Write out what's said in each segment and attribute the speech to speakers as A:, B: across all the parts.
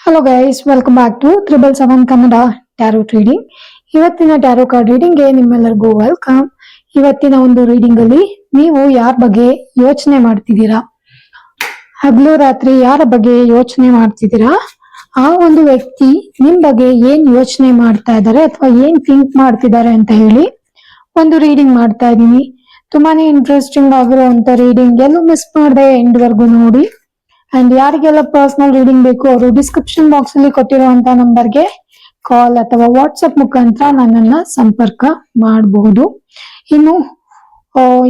A: Hello guys welcome back to triple seven Kannada tarot reading ಇವತ್ತಿನ tarot card ರೀಡಿಂಗ್ಗೆ ನಿಮ್ಮೆಲ್ಲರಿಗೂ welcome ಇವತ್ತಿನ ಒಂದು ರೀಡಿಂಗ್ ಅಲ್ಲಿ ನೀವು ಯಾರ ಬಗ್ಗೆ ಯೋಚನೆ ಮಾಡ್ತಿದ್ದೀರಾ? ಹಗಲು ರಾತ್ರಿ ಯಾರ ಬಗ್ಗೆ ಯೋಚನೆ ಮಾಡ್ತಿದ್ದೀರಾ? ಆ ಒಂದು ವ್ಯಕ್ತಿ ನಿಮ್ ಬಗ್ಗೆ ಏನ್ ಯೋಚನೆ ಮಾಡ್ತಾ ಇದ್ದಾರೆ ಅಥವಾ ಏನ್ ಥಿಂಕ್ ಮಾಡ್ತಿದ್ದಾರೆ ಅಂತ ಹೇಳಿ ಒಂದು ರೀಡಿಂಗ್ ಮಾಡ್ತಾ ಇದ್ದೀನಿ. ತುಂಬಾನೇ ಇಂಟ್ರೆಸ್ಟಿಂಗ್ ಆಗಿರುವಂತ ರೀಡಿಂಗ್ ಎಲ್ಲೂ ಮಿಸ್ ಮಾಡದೆ ಎಂಡ್ ವರ್ಗು ನೋಡಿ. ಅಂಡ್ ಯಾರಿಗೆಲ್ಲ ಪರ್ಸನಲ್ ರೀಡಿಂಗ್ ಬೇಕು, ಅವರು ಡಿಸ್ಕ್ರಿಪ್ಷನ್ ಬಾಕ್ಸ್ ಅಲ್ಲಿ ಕೊಟ್ಟಿರುವಂತ ನಂಬರ್ಗೆ ಕಾಲ್ ಅಥವಾ ವಾಟ್ಸ್ಆಪ್ ಮುಖಾಂತರ ನನ್ನನ್ನ ಸಂಪರ್ಕ ಮಾಡಬಹುದು ಇನ್ನು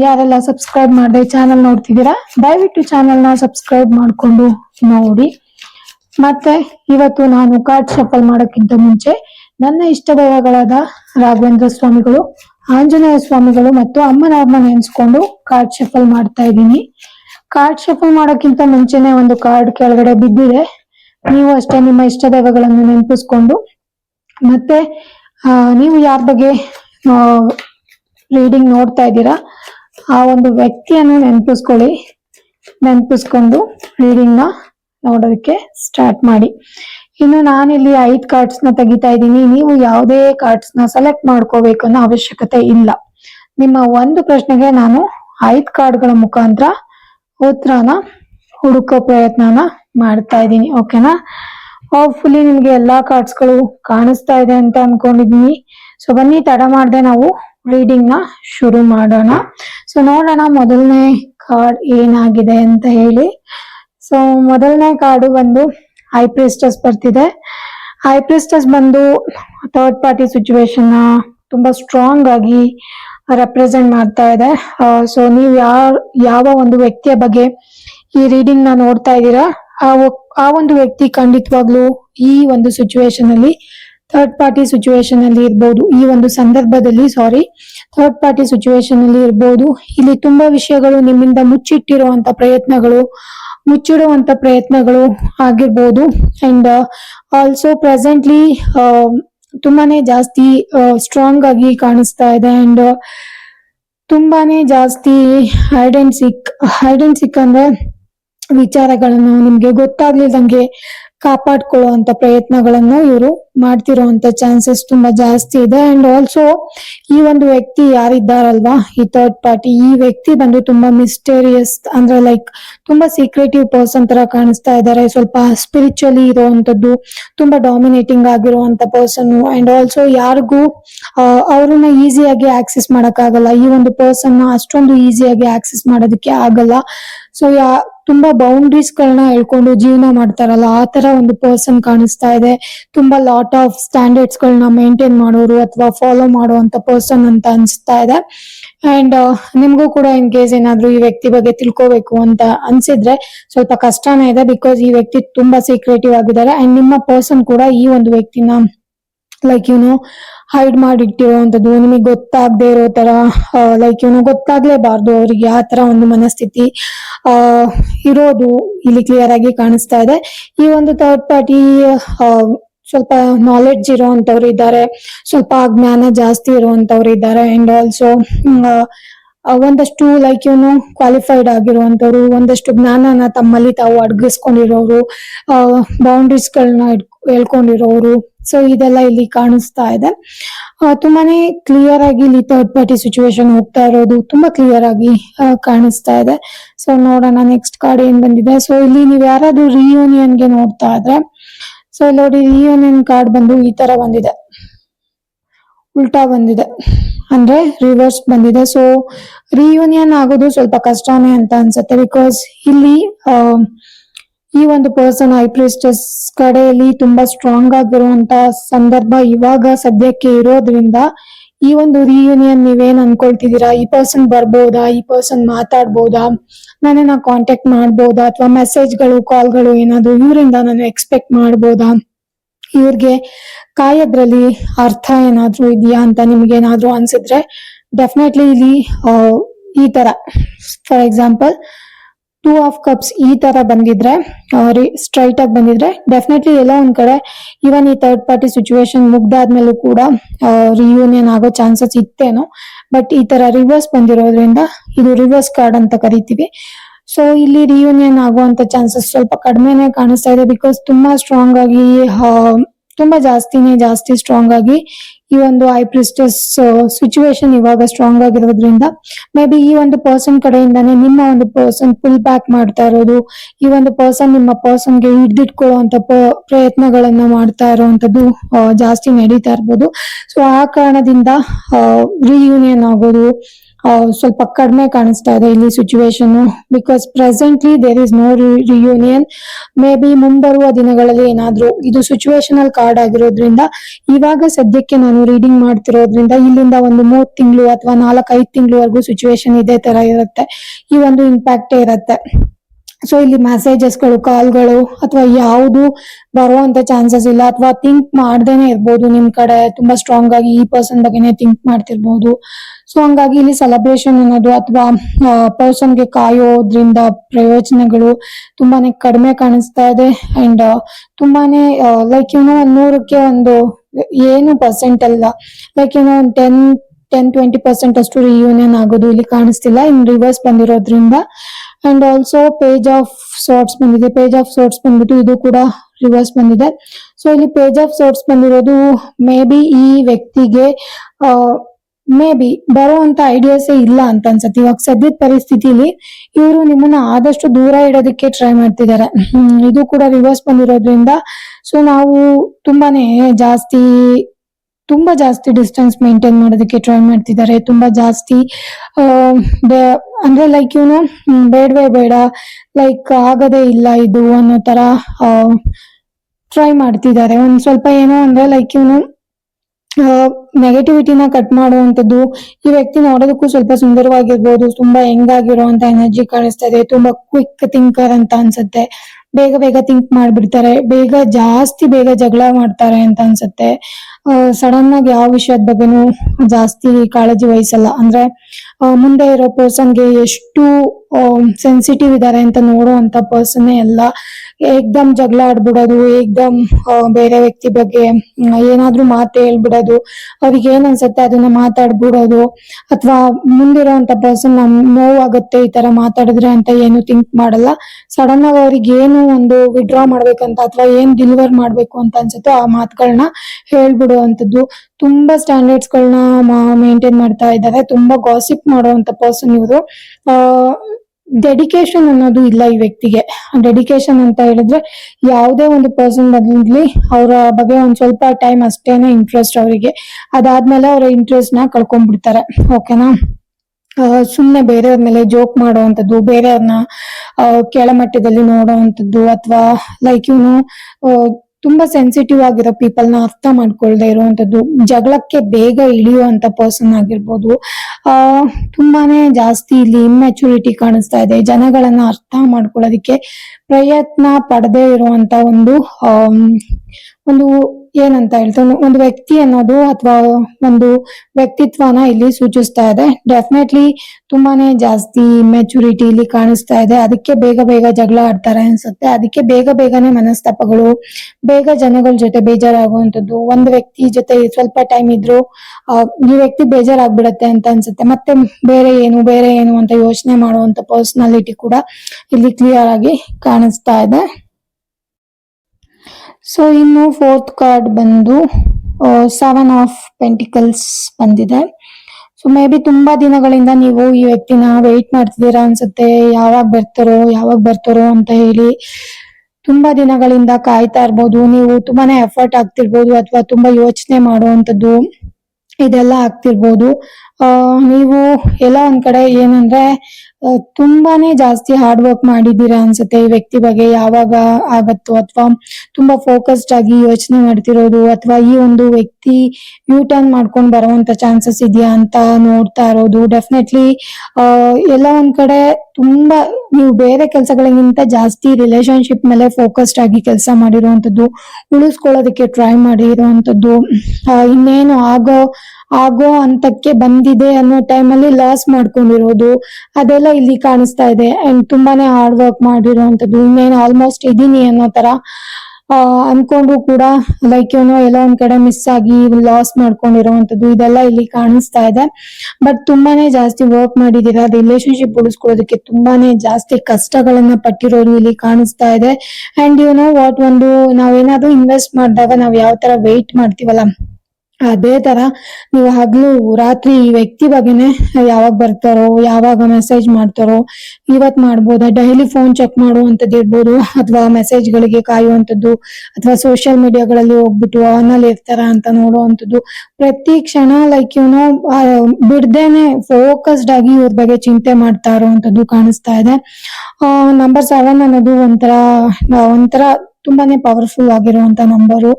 A: ಯಾರೆಲ್ಲ ಸಬ್ಸ್ಕ್ರೈಬ್ ಮಾಡದೆ ಚಾನಲ್ ನೋಡ್ತಿದ್ದೀರಾ, ದಯವಿಟ್ಟು ಚಾನೆಲ್ನ ಸಬ್ಸ್ಕ್ರೈಬ್ ಮಾಡ್ಕೊಂಡು ನೋಡಿ. ಮತ್ತೆ, ಇವತ್ತು ನಾನು ಕಾರ್ಡ್ ಶಫಲ್ ಮಾಡೋಕ್ಕಿಂತ ಮುಂಚೆ ನನ್ನ ಇಷ್ಟ ದೈವಗಳಾದ ರಾಘವೇಂದ್ರ ಸ್ವಾಮಿಗಳು, ಆಂಜನೇಯ ಸ್ವಾಮಿಗಳು ಮತ್ತು ಅಮ್ಮನ ಅಮ್ಮನ ನೆನೆಸ್ಕೊಂಡು ಕಾರ್ಡ್ ಶಫಲ್ ಮಾಡ್ತಾ ಇದ್ದೀನಿ. ಕಾರ್ಡ್ ಶಫಲ್ ಮಾಡೋಕ್ಕಿಂತ ಮುಂಚೆನೆ ಒಂದು ಕಾರ್ಡ್ ಕೆಳಗಡೆ ಬಿದ್ದಿದೆ. ನೀವು ಅಷ್ಟೇ ನಿಮ್ಮ ಇಷ್ಟ ದೈವಗಳನ್ನು ನೆನಪಿಸ್ಕೊಂಡು, ಮತ್ತೆ ನೀವು ಯಾರ ಬಗ್ಗೆ ರೀಡಿಂಗ್ ನೋಡ್ತಾ ಇದ್ದೀರಾ, ಆ ಒಂದು ವ್ಯಕ್ತಿಯನ್ನು ನೆನಪಿಸ್ಕೊಳ್ಳಿ. ನೆನಪಿಸ್ಕೊಂಡು ರೀಡಿಂಗ್ನ ನೋಡೋದಕ್ಕೆ ಸ್ಟಾರ್ಟ್ ಮಾಡಿ. ಇನ್ನು ನಾನಿಲ್ಲಿ ಐದು ಕಾರ್ಡ್ಸ್ನ ತೆಗಿತಾ ಇದ್ದೀನಿ. ನೀವು ಯಾವುದೇ ಕಾರ್ಡ್ಸ್ನ ಸೆಲೆಕ್ಟ್ ಮಾಡ್ಕೋಬೇಕು ಅನ್ನೋ ಅವಶ್ಯಕತೆ ಇಲ್ಲ. ನಿಮ್ಮ ಒಂದು ಪ್ರಶ್ನೆಗೆ ನಾನು ಐದು ಕಾರ್ಡ್ಗಳ ಮುಖಾಂತರ ಉತ್ತರನ ಹುಡುಕೋ ಪ್ರಯತ್ನನ ಮಾಡ್ತಾ ಇದ್ದೀನಿ, ಓಕೆನಾ? ಹೋಪ್ಫುಲಿ ನಿಮ್ಗೆ ಎಲ್ಲಾ ಕಾರ್ಡ್ಸ್ಗಳು ಕಾಣಿಸ್ತಾ ಇದೆ ಅಂತ ಅನ್ಕೊಂಡಿದೀನಿ. ಸೊ ಬನ್ನಿ, ತಡ ಮಾಡದೆ ನಾವು ರೀಡಿಂಗ್ನ ಶುರು ಮಾಡೋಣ. ಸೊ ನೋಡೋಣ ಮೊದಲನೇ ಕಾರ್ಡ್ ಏನಾಗಿದೆ ಅಂತ ಹೇಳಿ. ಸೊ ಮೊದಲನೇ ಕಾರ್ಡು ಬಂದು ಹೈ ಪ್ರಿಸ್ಟಸ್ ಬರ್ತಿದೆ. ಹೈ ಪ್ರಿಸ್ಟಸ್ ಬಂದು ಥರ್ಡ್ ಪಾರ್ಟಿ ಸಿಚುವೇಶನ್ ತುಂಬಾ ಸ್ಟ್ರಾಂಗ್ ಆಗಿ ರೆಪ್ರೆಸೆಂಟ್ ಮಾಡ್ತಾ ಇದೆ. ಸೊ ನೀವು ಯಾವ ಯಾವ ಒಂದು ವ್ಯಕ್ತಿಯ ಬಗ್ಗೆ ಈ ರೀಡಿಂಗ್ನ ನೋಡ್ತಾ ಇದ್ದೀರಾ? ಆ ಆ ಒಂದು ವ್ಯಕ್ತಿ ಖಂಡಿತವಾಗ್ಲೂ ಈ ಒಂದು ಸಿಚುವೇಶನ್ ಅಲ್ಲಿ ಥರ್ಡ್ ಪಾರ್ಟಿ ಸಿಚುವೇಶನ್ ಅಲ್ಲಿ ಇರ್ಬೋದು. ಈ ಒಂದು ಸಂದರ್ಭದಲ್ಲಿ ಸಾರಿ ಥರ್ಡ್ ಪಾರ್ಟಿ ಸಿಚುವೇಶನ್ ಅಲ್ಲಿ ಇರ್ಬೋದು. ಇಲ್ಲಿ ತುಂಬಾ ವಿಷಯಗಳು ನಿಮ್ಮಿಂದ ಮುಚ್ಚಿಟ್ಟಿರುವಂತ ಪ್ರಯತ್ನಗಳು, ಮುಚ್ಚಿಡುವಂತ ಪ್ರಯತ್ನಗಳು ಆಗಿರ್ಬೋದು. ಅಂಡ್ ಆಲ್ಸೋ ಪ್ರೆಸೆಂಟ್ಲಿ ತುಂಬಾನೇ ಜಾಸ್ತಿ ಸ್ಟ್ರಾಂಗ್ ಆಗಿ ಕಾಣಿಸ್ತಾ ಇದೆ ಅಂಡ್ ತುಂಬಾನೇ ಜಾಸ್ತಿ hide and seek hide and seek ಅಂದ್ರೆ ವಿಚಾರಗಳನ್ನು ನಿಮ್ಗೆ ಗೊತ್ತಾಗ್ಲಿದಂಗೆ ಕಾಪಾಡ್ಕೊಳ್ಳುವಂತ ಪ್ರಯತ್ನಗಳನ್ನು ಇವರು ಮಾಡ್ತಿರುವಂತ ಚಾನ್ಸಸ್ ತುಂಬಾ ಜಾಸ್ತಿ ಇದೆ. ಅಂಡ್ ಆಲ್ಸೋ ಈ ಒಂದು ವ್ಯಕ್ತಿ ಯಾರಿದ್ದಾರಲ್ವಾ? ಈ ಥರ್ಡ್ ಪಾರ್ಟಿ ಈ ವ್ಯಕ್ತಿ ಬಂದು ತುಂಬಾ ಮಿಸ್ಟೇರಿಯಸ್ ಅಂದ್ರೆ ಲೈಕ್ ತುಂಬಾ ಸೀಕ್ರೆಟಿವ್ ಪರ್ಸನ್ ತರ ಕಾಣಿಸ್ತಾ ಇದ್ದಾರೆ. ಸ್ವಲ್ಪ ಸ್ಪಿರಿಚುಲಿ ಇರುವಂತದ್ದು, ತುಂಬಾ ಡಾಮಿನೇಟಿಂಗ್ ಆಗಿರುವಂತ ಪರ್ಸನ್ ಅಂಡ್ ಆಲ್ಸೋ ಯಾರಿಗೂ ಅವ್ರನ್ನ ಈಸಿಯಾಗಿ ಆಕ್ಸೆಸ್ ಆಗಲ್ಲ ಈ ಒಂದು ಪರ್ಸನ್ ಅಷ್ಟೊಂದು ಈಸಿಯಾಗಿ ಆಕ್ಸೆಸ್ ಮಾಡೋದಕ್ಕೆ ಆಗಲ್ಲ. ಸೊ ಯಾ, ತುಂಬಾ ಬೌಂಡ್ರೀಸ್ ಗಳನ್ನ ಹೇಳ್ಕೊಂಡು ಜೀವನ ಮಾಡ್ತಾರಲ್ಲ, ಆ ತರ ಒಂದು ಪರ್ಸನ್ ಕಾಣಿಸ್ತಾ ಇದೆ. ತುಂಬಾ ಲಾಟ್ ಆಫ್ ಸ್ಟ್ಯಾಂಡರ್ಡ್ಸ್ ಗಳನ್ನ ಮೇಂಟೈನ್ ಮಾಡೋರು ಅಥವಾ ಫಾಲೋ ಮಾಡುವಂತ ಪರ್ಸನ್ ಅಂತ ಅನ್ಸ್ತಾ ಇದೆ. ಅಂಡ್ ನಿಮ್ಗೂ ಕೂಡ ಇನ್ ಕೇಸ್ ಏನಾದ್ರೂ ಈ ವ್ಯಕ್ತಿ ಬಗ್ಗೆ ತಿಳ್ಕೋಬೇಕು ಅಂತ ಅನ್ಸಿದ್ರೆ ಸ್ವಲ್ಪ ಕಷ್ಟನೇ ಇದೆ ಬಿಕಾಸ್ ಈ ವ್ಯಕ್ತಿ ತುಂಬಾ ಸೀಕ್ರೆಟಿವ್ ಆಗಿದ್ದಾರೆ. ಅಂಡ್ ನಿಮ್ಮ ಪರ್ಸನ್ ಕೂಡ ಈ ಒಂದು ವ್ಯಕ್ತಿನ ಲೈಕ್ ಯುನೋ ಹೈಡ್ ಮಾಡಿಟ್ಟಿರೋವಂಥದ್ದು. ನಿಮಗೆ ಗೊತ್ತಾಗದೆ ಇರೋ ತರ ಲೈಕ್ ಯುನೋ ಗೊತ್ತಾಗ್ಲೇಬಾರ್ದು ಅವರಿಗೆ ಆ ತರ ಒಂದು ಮನಸ್ಥಿತಿ ಇರೋದು ಇಲ್ಲಿ ಕ್ಲಿಯರ್ ಆಗಿ ಕಾಣಿಸ್ತಾ ಇದೆ. ಈ ಒಂದು ಥರ್ಡ್ ಪಾರ್ಟಿ ಸ್ವಲ್ಪ ನಾಲೆಡ್ಜ್ ಇರೋವಂಥವ್ರು ಇದ್ದಾರೆ. ಸ್ವಲ್ಪ ಜ್ಞಾನ ಜಾಸ್ತಿ ಇರುವಂತವ್ರು ಇದ್ದಾರೆ. ಅಂಡ್ ಆಲ್ಸೋ ಒಂದಷ್ಟು ಲೈಕ್ ಇವನು ಕ್ವಾಲಿಫೈಡ್ ಆಗಿರುವಂತವ್ರು ಒಂದಷ್ಟು ಜ್ಞಾನನ ತಮ್ಮಲ್ಲಿ ತಾವು ಅಡಗಿಸ್ಕೊಂಡಿರೋರು ಬೌಂಡ್ರೀಸ್ ಗಳನ್ನ ಹೇಳ್ಕೊಂಡಿರೋರು. ಸೊ ಇದೆಲ್ಲ ಇಲ್ಲಿ ಕಾಣಿಸ್ತಾ ಇದೆ. ತುಂಬಾನೇ ಕ್ಲಿಯರ್ ಆಗಿ ಇಲ್ಲಿ ಥರ್ಡ್ ಪಾರ್ಟಿ ಸಿಚುವೇಶನ್ ಹೋಗ್ತಾ ಇರೋದು ತುಂಬಾ ಕ್ಲಿಯರ್ ಆಗಿ ಕಾಣಿಸ್ತಾ ಇದೆ. ಸೊ ನೋಡೋಣ ನೆಕ್ಸ್ಟ್ ಕಾರ್ಡ್ ಏನ್ ಬಂದಿದೆ. ಸೊ ಇಲ್ಲಿ ನೀವು ಯಾರಾದ್ರೂ ರಿಯೂನಿಯನ್ಗೆ ಗೆ ನೋಡ್ತಾ ಇದ್ರೆ ಸೊ ನೋಡಿ ರಿಯೂನಿಯನ್ ಕಾರ್ಡ್ ಬಂದು ಈ ತರ ಬಂದಿದೆ. ಉಲ್ಟಾ ಬಂದಿದೆ. ಅಂದ್ರೆ ರಿವರ್ಸ್ ಬಂದಿದೆ. ಸೊ ರಿಯೂನಿಯನ್ ಆಗೋದು ಸ್ವಲ್ಪ ಕಷ್ಟನೇ ಅಂತ ಅನ್ಸುತ್ತೆ ಬಿಕಾಸ್ ಇಲ್ಲಿ ಆ, ಈ ಒಂದು ಪರ್ಸನ್ ಐ ಪ್ರಿಸ್ಟಸ್ ಕಡೆಯಲ್ಲಿ ತುಂಬಾ ಸ್ಟ್ರಾಂಗ್ ಆಗಿರುವಂತ ಸಂದರ್ಭ ಇವಾಗ ಸದ್ಯಕ್ಕೆ ಇರೋದ್ರಿಂದ ಈ ಒಂದು ರಿಯೂನಿಯನ್ ನೀವೇನ್ ಅನ್ಕೊಳ್ತಿದ್ದೀರಾ? ಈ ಪರ್ಸನ್ ಬರ್ಬೋದಾ? ಈ ಪರ್ಸನ್ ಮಾತಾಡ್ಬೋದಾ? ನನ್ನನ್ನ ಕಾಂಟ್ಯಾಕ್ಟ್ ಮಾಡ್ಬೋದಾ? ಅಥವಾ ಮೆಸೇಜ್ಗಳು ಕಾಲ್ಗಳು ಏನಾದ್ರು ಇವರಿಂದ ನಾನು ಎಕ್ಸ್ಪೆಕ್ಟ್ ಮಾಡ್ಬೋದಾ? ಇವ್ರಿಗೆ ಕಾಯೋದ್ರಲ್ಲಿ ಅರ್ಥ ಏನಾದ್ರೂ ಇದೆಯಾ ಅಂತ ನಿಮ್ಗೆ ಏನಾದ್ರೂ ಅನ್ಸಿದ್ರೆ ಡೆಫಿನೆಟ್ಲಿ ಇಲ್ಲಿ ಈ ತರ. For example two of cups ಈ ತರ ಬಂದಿದ್ರೆ ಸ್ಟ್ರೈಟ್ ಆಗಿ ಬಂದಿದ್ರೆ ಡೆಫಿನೆಟ್ಲಿ ಎಲ್ಲ ಒಂದ್ ಕಡೆ ಇವನ್ ಈ ಥರ್ಡ್ ಪಾರ್ಟಿ ಸಿಚುವೇಶನ್ ಮುಗ್ದಾದ್ಮೇಲೂ ಕೂಡ ರಿಯೂನಿಯನ್ ಆಗೋ ಚಾನ್ಸಸ್ ಇತ್ತೇನೋ ಬಟ್ ಈ ತರ ರಿವರ್ಸ್ ಬಂದಿರೋದ್ರಿಂದ ಇದು ರಿವರ್ಸ್ ಕಾರ್ಡ್ ಅಂತ ಕರಿತೀವಿ. ಸೊ ಇಲ್ಲಿ ರಿಯೂನಿಯನ್ ಆಗುವಂತ ಚಾನ್ಸಸ್ ಸ್ವಲ್ಪ ಕಡಿಮೆನೆ ಕಾಣಿಸ್ತಾ ಇದೆ ಬಿಕಾಸ್ ತುಂಬಾ ಸ್ಟ್ರಾಂಗ್ ಆಗಿ ತುಂಬಾ ಜಾಸ್ತಿನೇ ಜಾಸ್ತಿ ಸ್ಟ್ರಾಂಗ್ ಆಗಿ ಈ ಒಂದು ಐ ಪ್ರಿಸ್ಟಸ್ ಸಿಚುವೇಶನ್ ಇವಾಗ ಸ್ಟ್ರಾಂಗ್ ಆಗಿರೋದ್ರಿಂದ ಮೇ ಬಿ ಈ ಒಂದು ಪರ್ಸನ್ ಕಡೆಯಿಂದಾನೇ ನಿಮ್ಮ ಒಂದು ಪರ್ಸನ್ ಫುಲ್ ಬ್ಯಾಕ್ ಮಾಡ್ತಾ ಇರೋದು, ಈ ಒಂದು ಪರ್ಸನ್ ನಿಮ್ಮ ಪರ್ಸನ್ಗೆ ಹಿಡ್ದಿಟ್ಕೊಳ್ಳುವಂತ ಪ- ಪ್ರಯತ್ನಗಳನ್ನ ಮಾಡ್ತಾ ಇರುವಂತದ್ದು ಜಾಸ್ತಿ ನಡೀತಾ ಇರ್ಬೋದು. ಸೊ ಆ ಕಾರಣದಿಂದ ರಿಯೂನಿಯನ್ ಆಗೋದು ಸ್ವಲ್ಪ ಕಡಿಮೆ ಕಾಣಿಸ್ತಾ ಇದೆ ಇಲ್ಲಿ situation because presently there is no reunion maybe ಮುಂಬರುವ ದಿನಗಳಲ್ಲಿ ಏನಾದ್ರು ಇದು ಸಿಚುವೇಶನಲ್ ಕಾರ್ಡ್ ಆಗಿರೋದ್ರಿಂದ, ಇವಾಗ ಸದ್ಯಕ್ಕೆ ನಾನು ರೀಡಿಂಗ್ ಮಾಡ್ತಿರೋದ್ರಿಂದ ಇಲ್ಲಿಂದ ಒಂದು ಮೂರ್ ತಿಂಗಳು ಅಥವಾ ನಾಲ್ಕೈದು ತಿಂಗಳವರೆಗೂ ಸಿಚುವೇಶನ್ ಇದೇ ತರ ಇರುತ್ತೆ. ಈ ಒಂದು ಇಂಪ್ಯಾಕ್ಟೇ ಇರುತ್ತೆ. ಸೊ ಇಲ್ಲಿ ಮೆಸೇಜಸ್ಗಳು ಕಾಲ್ಗಳು ಅಥವಾ ಯಾವುದು ಬರುವಂತ ಚಾನ್ಸಸ್ ಇಲ್ಲ ಅಥವಾ ಥಿಂಕ್ ಮಾಡ್ದೇನೆ ಇರ್ಬೋದು ನಿಮ್ ಕಡೆ. ತುಂಬಾ ಸ್ಟ್ರಾಂಗ್ ಆಗಿ ಈ ಪರ್ಸನ್ ಬಗ್ಗೆನೇ ಥಿಂಕ್ ಮಾಡ್ತಿರ್ಬೋದು. ಸೊ ಹಂಗಾಗಿ ಇಲ್ಲಿ ಸೆಲೆಬ್ರೇಷನ್ ಅನ್ನೋದು ಅಥವಾ ಪರ್ಸನ್ಗೆ ಕಾಯೋದ್ರಿಂದ ಪ್ರಯೋಜನಗಳು ತುಂಬಾನೇ ಕಡಿಮೆ ಕಾಣಿಸ್ತಾ ಇದೆ. ಅಂಡ್ ತುಂಬಾನೇ ಲೈಕ್ ಏನೋ ನೂರಕ್ಕೆ ಒಂದು, ಏನು ಪರ್ಸೆಂಟ್ ಅಲ್ಲ. ಲೈಕ್ ಏನೋ ಒಂದು ಟೆನ್ ಟೆನ್ ಟ್ವೆಂಟಿ ಪರ್ಸೆಂಟ್ ಅಷ್ಟು ರಿಯೂನಿಯನ್ ಆಗೋದು ಇಲ್ಲಿ ಕಾಣಿಸ್ತಿಲ್ಲ. ಇನ್ ರಿವರ್ಸ್ ಬಂದಿರೋದ್ರಿಂದ. And also page of swords ಬಂದಿದೆ. ಪೇಜ್ ಆಫ್ ಸೋರ್ಟ್ಸ್ ಬಂದ್ಬಿಟ್ಟು ಇದು ಕೂಡ ರಿವರ್ಸ್ ಬಂದಿದೆ. ಸೊ ಇಲ್ಲಿ ಪೇಜ್ ಆಫ್ ಸೋರ್ಟ್ಸ್ ಬಂದಿರೋದು ಮೇ ಬಿ ಈ ವ್ಯಕ್ತಿಗೆ ಮೇ ಬಿ ಬರುವಂತ ಐಡಿಯಾಸ್ ಇಲ್ಲ ಅಂತ ಅನ್ಸತ್ತೆ. ಇವಾಗ ಸದ್ಯದ ಪರಿಸ್ಥಿತಿಲಿ ಇವರು ನಿಮ್ಮನ್ನ ಆದಷ್ಟು ದೂರ ಇಡೋದಕ್ಕೆ ಟ್ರೈ ಮಾಡ್ತಿದ್ದಾರೆ. ಇದು ಕೂಡ ರಿವರ್ಸ್ ಬಂದಿರೋದ್ರಿಂದ. ಸೊ ನಾವು ತುಂಬಾನೇ ಜಾಸ್ತಿ ತುಂಬಾ ಜಾಸ್ತಿ ಡಿಸ್ಟೆನ್ಸ್ ಮೇಂಟೈನ್ ಮಾಡೋದಕ್ಕೆ ಟ್ರೈ ಮಾಡ್ತಿದ್ದಾರೆ. ತುಂಬಾ ಜಾಸ್ತಿ ಅಂದ್ರೆ ಲೈಕ್ ಇವನು ಬೇಡವೇ ಬೇಡ ಲೈಕ್ ಆಗದೇ ಇಲ್ಲ ಇದು ಅನ್ನೋ ತರ ಟ್ರೈ ಮಾಡ್ತಿದ್ದಾರೆ. ಒಂದ್ ಸ್ವಲ್ಪ ಏನೋ ಅಂದ್ರೆ ಲೈಕ್ ಇವನು ನೆಗೆಟಿವಿಟಿನ ಕಟ್ ಮಾಡುವಂತದ್ದು ಈ ವ್ಯಕ್ತಿ ನೋಡೋದಕ್ಕೂ ಸ್ವಲ್ಪ ಸುಂದರವಾಗಿರ್ಬೋದು, ತುಂಬಾ ಹೆಂಗಾಗಿರುವಂತ ಎನರ್ಜಿ ಕಾಣಿಸ್ತಾ ಇದೆ, ತುಂಬಾ ಕ್ವಿಕ್ ಥಿಂಕರ್ ಅಂತ ಅನ್ಸುತ್ತೆ. ಬೇಗ ಬೇಗ ಥಿಂಕ್ ಮಾಡ್ಬಿಡ್ತಾರೆ, ಬೇಗ ಜಾಸ್ತಿ ಬೇಗ ಜಗಳ ಮಾಡ್ತಾರೆ ಅಂತ ಅನ್ಸುತ್ತೆ. ಸಡನ್ ಆಗಿ ಯಾವ ವಿಷಯದ ಬಗ್ಗೆನೂ ಜಾಸ್ತಿ ಕಾಳಜಿ ವಹಿಸಲ್ಲ. ಅಂದ್ರೆ ಮುಂದೆ ಇರೋ ಪರ್ಸನ್ಗೆ ಎಷ್ಟು ಸೆನ್ಸಿಟಿವ್ ಇದ್ದಾರೆ ಅಂತ ನೋಡುವಂತ ಪರ್ಸನ್ನೇ ಎಲ್ಲ ಏಕ್ದಮ್ ಜಗಳ ಆಡ್ಬಿಡೋದು ಏಕ್ದಮ್ ಬೇರೆ ವ್ಯಕ್ತಿ ಬಗ್ಗೆ ಏನಾದ್ರೂ ಮಾತು ಹೇಳ್ಬಿಡೋದು ಅವ್ರಿಗೆ ಏನ್ ಅನ್ಸುತ್ತೆ ಅದನ್ನ ಮಾತಾಡ್ಬಿಡೋದು, ಅಥವಾ ಮುಂದಿರೋಂತ ಪರ್ಸನ್ ನಮ್ ನೋವಾಗುತ್ತೆ ಈ ತರ ಮಾತಾಡಿದ್ರೆ ಅಂತ ಏನು ಥಿಂಕ್ ಮಾಡಲ್ಲ. ಸಡನ್ ಆಗಿ ಅವ್ರಿಗೆ ಏನು ಒಂದು ವಿಡ್ರಾ ಮಾಡ್ಬೇಕಂತ ಅಥವಾ ಏನ್ ಡಿಲಿವರ್ ಮಾಡ್ಬೇಕು ಅಂತ ಅನ್ಸುತ್ತೋ ಆ ಮಾತುಗಳನ್ನ ಹೇಳ್ಬಿಡುವಂತದ್ದು ತುಂಬಾ ಸ್ಟ್ಯಾಂಡರ್ಡ್ಸ್ ಗಳನ್ನ ಮೇಂಟೈನ್ ಮಾಡ್ತಾ ಇದ್ದಾರೆ. ತುಂಬಾ ಗಾಸಿಪ್ ಮಾಡುವಂತ ಪರ್ಸನ್ ಇವರು. ಡೆಡಿಕೇಶನ್ ಅನ್ನೋದು ಇಲ್ಲ ಈ ವ್ಯಕ್ತಿಗೆ. ಡೆಡಿಕೇಶನ್ ಅಂತ ಹೇಳಿದ್ರೆ ಯಾವುದೇ ಒಂದು ಪರ್ಸನ್ ಬದಲಿ ಅವರ ಬಗ್ಗೆ ಒಂದ್ ಸ್ವಲ್ಪ ಟೈಮ್ ಅಷ್ಟೇನೆ ಇಂಟ್ರೆಸ್ಟ್ ಅವರಿಗೆ. ಅದಾದ್ಮೇಲೆ ಅವರ ಇಂಟ್ರೆಸ್ಟ್ನ ಕಳ್ಕೊಂಡ್ಬಿಡ್ತಾರೆ. ಓಕೆನಾ ಸುಮ್ಮನೆ ಬೇರೆಯವ್ರ ಮೇಲೆ ಜೋಕ್ ಮಾಡುವಂಥದ್ದು ಬೇರೆಯವ್ರನ್ನ ಕೆಳಮಟ್ಟದಲ್ಲಿ ನೋಡುವಂಥದ್ದು ಅಥವಾ ಲೈಕ್ ಇವನು ತುಂಬಾ ಸೆನ್ಸಿಟಿವ್ ಆಗಿರೋ ಪೀಪಲ್ನ ಅರ್ಥ ಮಾಡ್ಕೊಳ್ದೆ ಇರುವಂತದ್ದು ಜಗಳಕ್ಕೆ ಬೇಗ ಇಳಿಯುವಂತ ಪರ್ಸನ್ ಆಗಿರ್ಬೋದು. ಆ, ತುಂಬಾನೇ ಜಾಸ್ತಿ ಇಲ್ಲಿ ಇಮ್ಮೆಚುರಿಟಿ ಕಾಣಿಸ್ತಾ ಇದೆ, ಜನಗಳನ್ನ ಅರ್ಥ ಮಾಡ್ಕೊಳ್ಳೋದಿಕ್ಕೆ ಪ್ರಯತ್ನ ಪಡದೇ ಇರುವಂತ ಒಂದು ಒಂದು ಏನಂತ ಹೇಳ್ತಾರೆ ಒಂದು ವ್ಯಕ್ತಿ ಅನ್ನೋದು ಅಥವಾ ಒಂದು ವ್ಯಕ್ತಿತ್ವನ ಇಲ್ಲಿ ಸೂಚಿಸ್ತಾ ಇದೆ. ಡೆಫಿನೆಟ್ಲಿ ತುಂಬಾನೇ ಜಾಸ್ತಿ ಮೆಚುರಿಟಿ ಇಲ್ಲಿ ಕಾಣಿಸ್ತಾ ಇದೆ. ಅದಕ್ಕೆ ಬೇಗ ಬೇಗ ಜಗಳ ಆಡ್ತಾರೆ ಅನ್ಸುತ್ತೆ. ಅದಕ್ಕೆ ಬೇಗ ಬೇಗನೆ ಮನಸ್ತಾಪಗಳು, ಬೇಗ ಜನಗಳ ಜೊತೆ ಬೇಜಾರಾಗುವಂಥದ್ದು. ಒಂದು ವ್ಯಕ್ತಿ ಜೊತೆ ಸ್ವಲ್ಪ ಟೈಮ್ ಇದ್ರು ಈ ವ್ಯಕ್ತಿ ಬೇಜಾರಾಗ್ಬಿಡತ್ತೆ ಅಂತ ಅನ್ಸುತ್ತೆ. ಮತ್ತೆ ಬೇರೆ ಏನು ಬೇರೆ ಏನು ಅಂತ ಯೋಚನೆ ಮಾಡುವಂತ ಪರ್ಸನಾಲಿಟಿ ಕೂಡ ಇಲ್ಲಿ ಕ್ಲಿಯರ್ ಆಗಿ ಕಾಣಿಸ್ತಾ ಇದೆ. ಸೊ ಇನ್ನು ಫೋರ್ತ್ ಕಾರ್ಡ್ ಬಂದು ಸೆವೆನ್ ಆಫ್ ಪೆಂಟಿಕಲ್ಸ್ ಬಂದಿದೆ. ಸೊ ಮೇ ಬಿ ತುಂಬಾ ದಿನಗಳಿಂದ ನೀವು ಈ ವ್ಯಕ್ತಿನ ವೆಯ್ಟ್ ಮಾಡ್ತಿದ್ದೀರಾ ಅನ್ಸುತ್ತೆ. ಯಾವಾಗ ಬರ್ತಾರೋ ಯಾವಾಗ ಬರ್ತಾರೋ ಅಂತ ಹೇಳಿ ತುಂಬಾ ದಿನಗಳಿಂದ ಕಾಯ್ತಾ ಇರ್ಬೋದು. ನೀವು ತುಂಬಾನೇ ಎಫರ್ಟ್ ಆಗ್ತಿರ್ಬೋದು ಅಥವಾ ತುಂಬಾ ಯೋಚನೆ ಮಾಡುವಂಥದ್ದು ಇದೆಲ್ಲ ಆಗ್ತಿರ್ಬೋದು. ನೀವು ಎಲ್ಲ ಒಂದ್ ಕಡೆ ಏನಂದ್ರೆ ತುಂಬಾನೇ ಜಾಸ್ತಿ ಹಾರ್ಡ್ ವರ್ಕ್ ಮಾಡಿದ್ದೀರಾ ಅನ್ಸುತ್ತೆ ಈ ವ್ಯಕ್ತಿ ಬಗ್ಗೆ. ಯಾವಾಗ ಆಗತ್ತೋ ಅಥವಾ ತುಂಬಾ ಫೋಕಸ್ಡ್ ಆಗಿ ಯೋಚನೆ ಮಾಡ್ತಿರೋದು ಅಥವಾ ಈ ಒಂದು ವ್ಯಕ್ತಿ ಯೂ ಟರ್ನ್ ಮಾಡ್ಕೊಂಡು ಬರುವಂತ ಚಾನ್ಸಸ್ ಇದೆಯಾ ಅಂತ ನೋಡ್ತಾ ಇರೋದು. ಡೆಫಿನೆಟ್ಲಿ ಎಲ್ಲ ಒಂದ್ ಕಡೆ ತುಂಬಾ ನೀವು ಬೇರೆ ಕೆಲಸಗಳಿಗಿಂತ ಜಾಸ್ತಿ ರಿಲೇಶನ್ಶಿಪ್ ಮೇಲೆ ಫೋಕಸ್ಡ್ ಆಗಿ ಕೆಲಸ ಮಾಡಿರುವಂತದ್ದು ಉಳಿಸ್ಕೊಳ್ಳೋದಕ್ಕೆ ಟ್ರೈ ಮಾಡಿರುವಂತದ್ದು ಇನ್ನೇನು ಆಗೋ ಆಗೋ ಹಂತಕ್ಕೆ ಬಂದಿದೆ ಅನ್ನೋ ಟೈಮಲ್ಲಿ ಲಾಸ್ ಮಾಡ್ಕೊಂಡಿರೋದು, ಅದೆಲ್ಲ ಇಲ್ಲಿ ಕಾಣಿಸ್ತಾ ಇದೆ. ಅಂಡ್ ತುಂಬಾನೇ ಹಾರ್ಡ್ ವರ್ಕ್ ಮಾಡಿರುವಂತದ್ದು ಇನ್ನೇನು ಆಲ್ಮೋಸ್ಟ್ ಇದೀನಿ ಅನ್ನೋ ತರ ಅನ್ಕೊಂಡು ಕೂಡ ಲೈಕ್ ಏನೋ ಎಲ್ಲ ಒಂದ್ ಕಡೆ ಮಿಸ್ ಆಗಿ ಲಾಸ್ ಮಾಡ್ಕೊಂಡಿರೋವಂಥದ್ದು ಇದೆಲ್ಲ ಇಲ್ಲಿ ಕಾಣಿಸ್ತಾ ಇದೆ. ಬಟ್ ತುಂಬಾನೇ ಜಾಸ್ತಿ ವರ್ಕ್ ಮಾಡಿದೀರಾ ರಿಲೇಶನ್ಶಿಪ್ ಉಳಿಸ್ಕೊಳ್ಳೋದಕ್ಕೆ ತುಂಬಾನೇ ಜಾಸ್ತಿ ಕಷ್ಟಗಳನ್ನ ಪಟ್ಟಿರೋದು ಇಲ್ಲಿ ಕಾಣಿಸ್ತಾ ಇದೆ. ಅಂಡ್ ಯು ನೋ ವಾಟ್ ಒಂದು ನಾವೇನಾದ್ರೂ ಇನ್ವೆಸ್ಟ್ ಮಾಡಿದಾಗ ನಾವ್ ಯಾವ ತರ ವೆಯ್ಟ್ ಮಾಡ್ತೀವಲ್ಲ ಅದೇ ತರ ನೀವು ಹಗ್ಲು ರಾತ್ರಿ ವ್ಯಕ್ತಿ ಬಗ್ಗೆನೆ ಯಾವಾಗ ಬರ್ತಾರೋ ಯಾವಾಗ ಮೆಸೇಜ್ ಮಾಡ್ತಾರೋ ಇವತ್ ಮಾಡ್ಬೋದಾ? ಡೈಲಿ ಫೋನ್ ಚೆಕ್ ಮಾಡುವಂತದ್ದು ಇರ್ಬೋದು ಅಥವಾ ಮೆಸೇಜ್ ಗಳಿಗೆ ಕಾಯುವಂತದ್ದು ಅಥವಾ ಸೋಷಿಯಲ್ ಮೀಡಿಯಾಗಳಲ್ಲಿ ಹೋಗ್ಬಿಟ್ಟು ಆನ್ ಅಲ್ಲಿ ಇರ್ತಾರ ಅಂತ ನೋಡುವಂತದ್ದು ಪ್ರತಿ ಕ್ಷಣ ಲೈಕ್ ಏನೋ ಬಿಡ್ದೇನೆ ಫೋಕಸ್ಡ್ ಆಗಿ ಇವ್ರ ಬಗ್ಗೆ ಚಿಂತೆ ಮಾಡ್ತಾ ಇರುವಂತದ್ದು ಕಾಣಿಸ್ತಾ ಇದೆ. ನಂಬರ್ ಸೆವೆನ್ ಅನ್ನೋದು ಒಂಥರ ಆ, ಒಂಥರ ತುಂಬಾನೇ ಪವರ್ಫುಲ್ ಆಗಿರುವಂತ ನಂಬರು